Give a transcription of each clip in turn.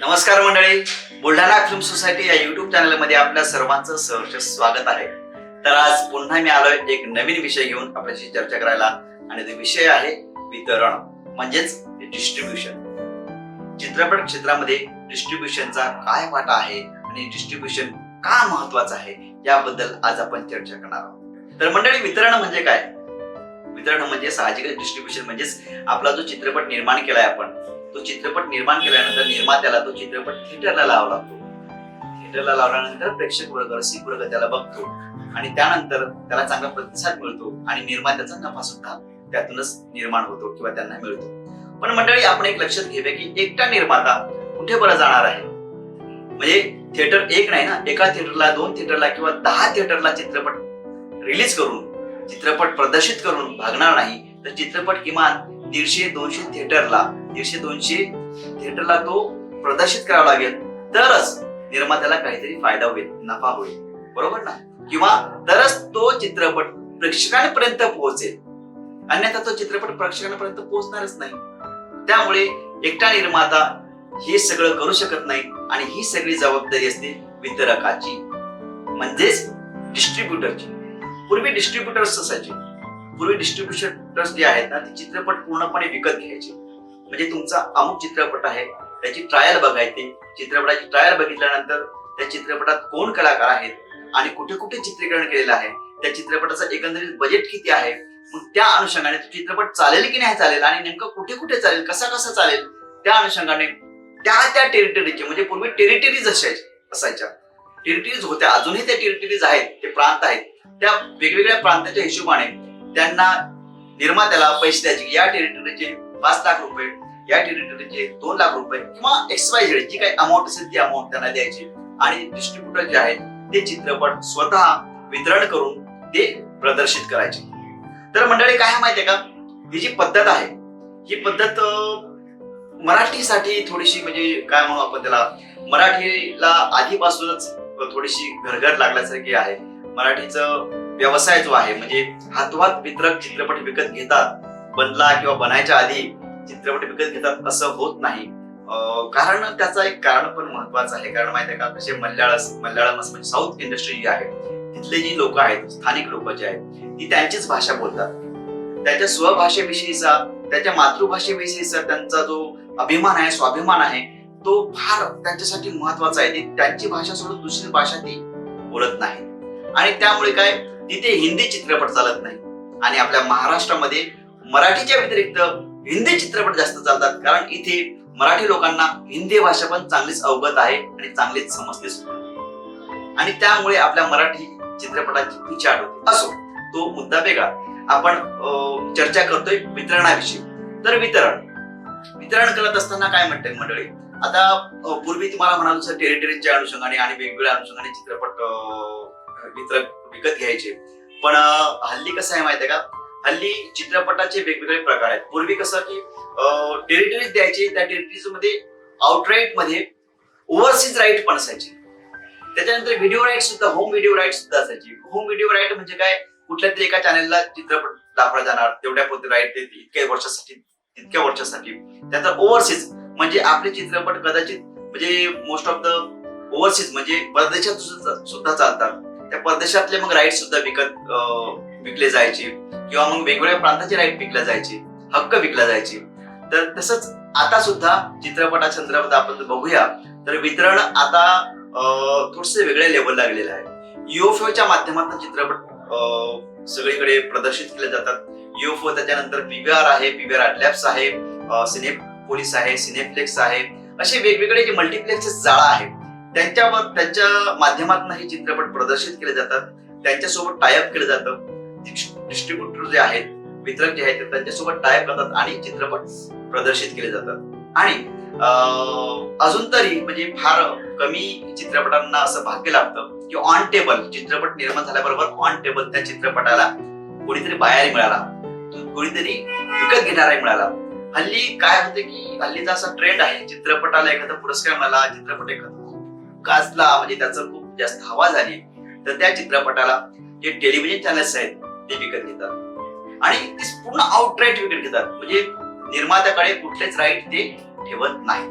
नमस्कार मंडळी. Buldhana film society या युट्यूब चॅनलमध्ये आपल्या सर्वांचं सहर्ष स्वागत आहे. तर आज पुन्हा मी आलोय एक नवीन विषय घेऊन आपल्याशी चर्चा करायला. आणि तो विषय आहे वितरण म्हणजेच डिस्ट्रीब्युशन चित्रपट क्षेत्रामध्ये डिस्ट्रीब्युशनचा काय वाटा आहे आणि डिस्ट्रीब्युशन का महत्वाचं आहे याबद्दल आज आपण चर्चा करणार आहोत. तर मंडळी वितरण म्हणजे काय? वितरण म्हणजे साहजिकच डिस्ट्रीब्युशन म्हणजेच आपला जो चित्रपट निर्माण केलाय आपण तो चित्रपट निर्माण केल्यानंतर निर्मात्याला तो चित्रपट थिएटरला लावा लागतो. थिएटरला लावल्यानंतर प्रेक्षक वर्ग रसिक वर्ग त्याला बघतो आणि त्यानंतर त्याला चांगला प्रतिसाद मिळतो आणि निर्मात्याचा नफा सुद्धा त्यातूनच निर्माण होतो किंवा त्यांना मिळतो. पण मंडळी आपण एक लक्षात घेऊया की एकटा निर्माता कुठे बरं जाणार आहे? म्हणजे थिएटर एक नाही ना एका थिएटरला दोन थिएटरला किंवा दहा थिएटरला चित्रपट रिलीज करून चित्रपट प्रदर्शित करून भागणार नाही तर चित्रपट किमान दीडशे दोनशे थिएटरला दीडशे दोनशे थिएटरला तो प्रदर्शित करावा लागेल. तरच निर्मात्याला काहीतरी फायदा होईल नफा होईल. बरोबर ना? किंवा तरच तो चित्रपट प्रेक्षकांपर्यंत पोहोचेल. अन्यथा तो चित्रपट प्रेक्षकांपर्यंत पोहोचणारच नाही. त्यामुळे एकटा निर्माता हे सगळं करू शकत नाही आणि ही सगळी जबाबदारी असते वितरकाची म्हणजेच डिस्ट्रीब्युटरची पूर्वी डिस्ट्रीब्युटर्स असायचे. पूर्वी डिस्ट्रीब्युटर्स जे आहेत ना ते चित्रपट पूर्णपणे विकत घ्यायचे. म्हणजे तुमचा अमुक चित्रपट आहे त्याची ट्रायल बघायची. चित्रपटाची ट्रायल बघितल्यानंतर त्या चित्रपटात कोण कलाकार आहेत आणि कुठे कुठे चित्रीकरण केलेलं आहे त्या चित्रपटाचं एकंदरीत बजेट किती आहे मग त्या अनुषंगाने तो चित्रपट चालेल की नाही चालेल आणि नेमकं कुठे कुठे चालेल कसा कसा चालेल त्या अनुषंगाने त्या त्या टेरिटरीचे म्हणजे पूर्वी टेरिटरीज असायचे असायच्या. टेरिटरीज होत्या अजूनही त्या टेरिटरीज आहेत ते प्रांत आहेत. त्या वेगवेगळ्या प्रांताच्या हिशोबाने त्यांना निर्मात्याला पैसे द्यायचे. या टेरिटरीचे पाच लाख रुपये या टेरिटरीचे दोन लाख रुपये किंवा एक्स झेड जी काही अमाऊंट असेल ती अमाऊंट त्यांना द्यायची. आणि डिस्ट्रीब्युटर जे आहेत ते चित्रपट स्वतः वितरण करून ते प्रदर्शित करायचे. तर मंडळी काय आहे माहितीये का? ही जी पद्धत आहे ही पद्धत मराठीसाठी थोडीशी म्हणजे काय म्हणू आपण त्याला? मराठीला आधीपासूनच थोडीशी घरघर लागल्यासारखी आहे. मराठीचं व्यवसाय जो आहे म्हणजे हातवात वितरक चित्रपट विकत घेतात बनला किंवा बनायच्या आधी चित्रपट विकत घेतात असं होत नाही. कारण त्याचा एक कारण पण महत्वाचं आहे. कारण माहिती आहे का कसे मल्याळ मल्याळम म्हणजे साऊथ इंडस्ट्री जी आहे तिथले जी लोक आहेत स्थानिक लोक जे आहेत ती त्यांचीच भाषा बोलतात. त्याच्या स्वभाषेविषयीचा त्याच्या मातृभाषेविषयीचा त्यांचा जो अभिमान आहे स्वाभिमान आहे तो फार त्यांच्यासाठी महत्त्वाचा आहे. ती त्यांची भाषा सोडून दुसरी भाषा ती बोलत नाही. आणि त्यामुळे काय तिथे हिंदी चित्रपट चालत नाही. आणि आपल्या महाराष्ट्रामध्ये मराठीच्या व्यतिरिक्त हिंदी चित्रपट जास्त चालतात. कारण इथे मराठी लोकांना हिंदी भाषा पण चांगलीच अवगत आहे आणि चांगलीच समजते सुद्धा आणि त्यामुळे आपल्या मराठी चित्रपटाची पिछाड होते. असो तो मुद्दा वेगळा. आपण चर्चा करतोय वितरणाविषयी. तर वितरण. वितरण करत असताना काय म्हणते मंडळी? आता पूर्वी तुम्हाला म्हणाल टेरिटरीच्या अनुषंगाने आणि वेगवेगळ्या अनुषंगाने चित्रपट मित्र विकत घ्यायचे. पण हल्ली कसं आहे माहितीये का? हल्ली चित्रपटाचे वेगवेगळे प्रकार आहेत. पूर्वी कसं की टेरिटरीज द्यायचे त्या टेरिटरीजमध्ये आउटराईटमध्ये ओव्हरसीज राईट पण असायचे. त्याच्यानंतर व्हिडिओ राईट सुद्धा होम व्हिडिओ राईट सुद्धा असायची. होम व्हिडिओ राईट म्हणजे काय? कुठल्या तरी एका चॅनेलला चित्रपट दाखवला जाणार. तेवढ्या पुरते राईट ते इतक्या वर्षासाठी तितक्या वर्षासाठी. त्यानंतर ओव्हरसीज म्हणजे आपले चित्रपट कदाचित म्हणजे मोस्ट ऑफ द ओव्हरसीज म्हणजे परदेशात सुद्धा चालतात. परदेशातले मग राईट सुद्धा विकत विकले जायचे. किंवा मग वेगवेगळ्या प्रांताचे राईट विकले जायचे. हक्क विकल्या जायचे. तर तसंच आता सुद्धा चित्रपटा संदर्भात आपण जर बघूया तर वितरण आता थोडसे वेगळ्या लेवलला गेलेलं आहे. युएफओच्या माध्यमातून चित्रपट सगळीकडे प्रदर्शित केले जातात. युएफओ त्याच्यानंतर पीव्हीआर आहे पीव्हीआर अटलॅप्स आहे सिने पोलीस आहे सिनेफ्लेक्स आहे. असे वेगवेगळे जे मल्टिप्लेक्सेस जाळा आहेत त्यांच्या त्यांच्या माध्यमातून हे चित्रपट प्रदर्शित केले जातात. त्यांच्यासोबत टायअप केलं जातं. डिस्ट्रीब्युटर जे आहेत वितरक जे आहेत ते त्यांच्यासोबत टायअप करतात आणि चित्रपट प्रदर्शित केले जातात. आणि अजून तरी म्हणजे फार कमी चित्रपटांना असं भाग्य लागतं की ऑन टेबल चित्रपट निर्माण झाल्याबरोबर ऑन टेबल त्या चित्रपटाला कोणीतरी बाहेर मिळाला. कोणीतरी विकत घेणारा मिळाला. हल्ली काय होते की हल्लीचा असा ट्रेंड आहे चित्रपटाला एखादा पुरस्कार मिळाला चित्रपट एखादा गाजला म्हणजे त्याचा खूप जास्त हवा झाली तर त्या चित्रपटाला जे टेलिव्हिजन चॅनल्स आहेत ते विकत घेतात. आणि ते पूर्ण आउटराईट विकत घेतात. म्हणजे निर्मात्याकडे कुठलेच राईट ते ठेवत नाही.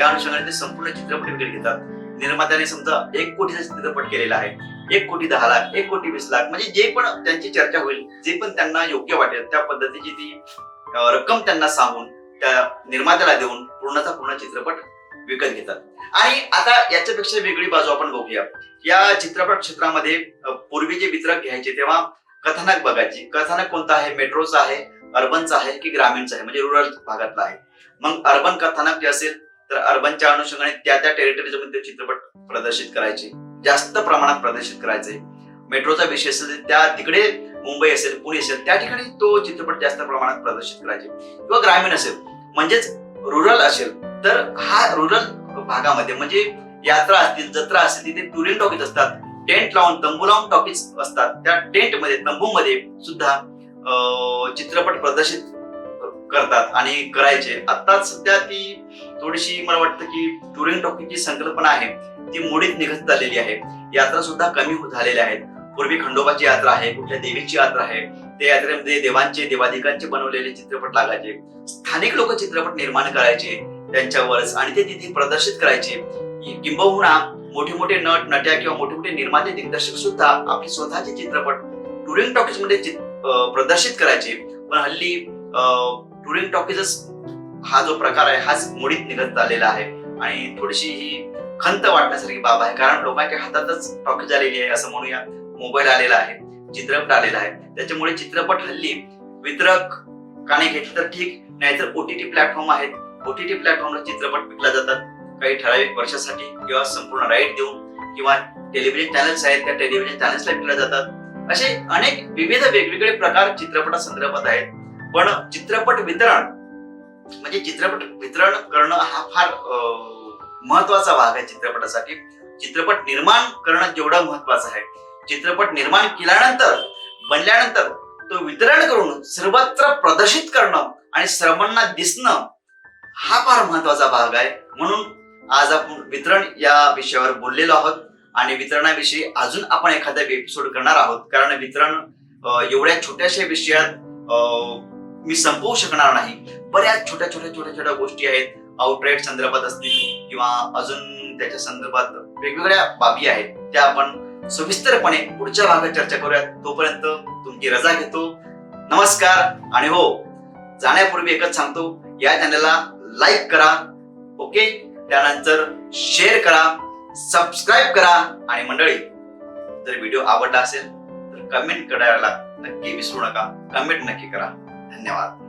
या अनुषंगाने ते संपूर्ण चित्रपट विकत घेतात. निर्मात्याने समजा एक कोटीचा चित्रपट केलेला आहे. एक कोटी दहा लाख एक कोटी वीस लाख म्हणजे जे पण त्यांची चर्चा होईल जे पण त्यांना योग्य वाटेल त्या पद्धतीची ती रक्कम त्यांना सांगून त्या निर्मात्याला देऊन पूर्णचा पूर्ण चित्रपट विकत घेतात. आणि आता याच्यापेक्षा वेगळी बाजू आपण बघूया. या चित्रपट क्षेत्रामध्ये पूर्वी जे वितरक घ्यायचे तेव्हा कथानक बघायची. कथानक कोणतं आहे? मेट्रोचं आहे अर्बनचं आहे की ग्रामीणचं आहे? म्हणजे रुरल भागातलं आहे. मग अर्बन कथानक जे असेल तर अर्बनच्या अनुषंगाने त्या त्या टेरिटरीज ते चित्रपट प्रदर्शित करायचे. जास्त प्रमाणात प्रदर्शित करायचे. मेट्रोचा विषय असेल तर त्या तिकडे मुंबई असेल पुणे असेल त्या ठिकाणी तो चित्रपट जास्त प्रमाणात प्रदर्शित करायचे. किंवा ग्रामीण असेल. म्हणजेच रुरल असेल तर हा रुरल भागामध्ये म्हणजे यात्रा असतील जत्रा असतील तिथे टुरिंग टॉकीज असतात टेंट लावून तंबू लावून टॉकीज असतात. त्या टेंटमध्ये तंबू मध्ये सुद्धा चित्रपट प्रदर्शित करतात आणि करायचे. आता सध्या ती थोडीशी मला वाटतं की टुरिंग टॉकीची संकल्पना आहे ती मुडीत निघत चाललेली आहे. यात्रा सुद्धा कमी झालेल्या आहेत. पूर्वी खंडोबाची यात्रा आहे कुठल्या देवीची यात्रा आहे त्या यात्रेमध्ये म्हणजे देवांचे देवाधिकांचे बनवलेले चित्रपट लागायचे. स्थानिक लोक चित्रपट निर्माण करायचे त्यांच्यावरच आणि ते तिथे प्रदर्शित करायचे. किंबहुना मोठे मोठे नट नट्या किंवा मोठे मोठे निर्माते दिग्दर्शक सुद्धा आपले स्वतःचे चित्रपट टुरिंग टॉकीजमध्ये प्रदर्शित करायचे. पण हल्ली टुरिंग टॉकीजच हा जो प्रकार आहे हाच मुडीत निघत आलेला आहे. आणि थोडीशी ही खंत वाटण्यासारखी बाब आहे. कारण लोकांच्या हातातच टॉकीज आलेली आहे असं म्हणूया. मोबाईल आलेला आहे. चित्रपट आलेला आहे. त्याच्यामुळे चित्रपट हल्ली वितरक काने घेतले तर ठीक नाहीतर ओटीटी प्लॅटफॉर्म आहेत. ओटीटी प्लॅटफॉर्मला चित्रपट विकला जातात. काही ठराविक वर्षासाठी किंवा संपूर्ण राईट देऊन किंवा टेलिव्हिजन चॅनल्स आहेत त्या टेलिव्हिजन चॅनल्सला विकल्या जातात. असे अनेक विविध वेगवेगळे प्रकार चित्रपटा संदर्भात आहेत. पण चित्रपट वितरण म्हणजे चित्रपट वितरण करणं हा फार महत्त्वाचा भाग आहे चित्रपटासाठी. चित्रपट निर्माण करणं जेवढं महत्वाचं आहे. चित्रपट निर्माण केल्यानंतर बनल्यानंतर तो वितरण करून सर्वत्र प्रदर्शित करणं आणि सर्वांना दिसणं हा फार महत्त्वाचा भाग आहे. म्हणून आज आपण वितरण या विषयावर बोललेलो आहोत आणि वितरणाविषयी अजून आपण एखादा एपिसोड करणार आहोत. कारण वितरण एवढ्या छोट्याशा विषयात मी संपवू शकणार नाही. बऱ्याच छोट्या छोट्या छोट्या छोट्या गोष्टी आहेत. आउटराईट संदर्भात असतील किंवा अजून त्याच्या संदर्भात वेगवेगळ्या बाबी आहेत. त्या आपण सविस्तरपणे पुढच्या भागात चर्चा करूयात. तोपर्यंत तुमची रजा घेतो. नमस्कार आणि हो जाण्यापूर्वी एकच सांगतो. या चॅनलला लाईक करा. ओके त्यानंतर शेअर करा. सबस्क्राईब करा. आणि मंडळी जर व्हिडिओ आवडला असेल तर कमेंट करायला नक्की विसरू नका. कमेंट नक्की करा. धन्यवाद.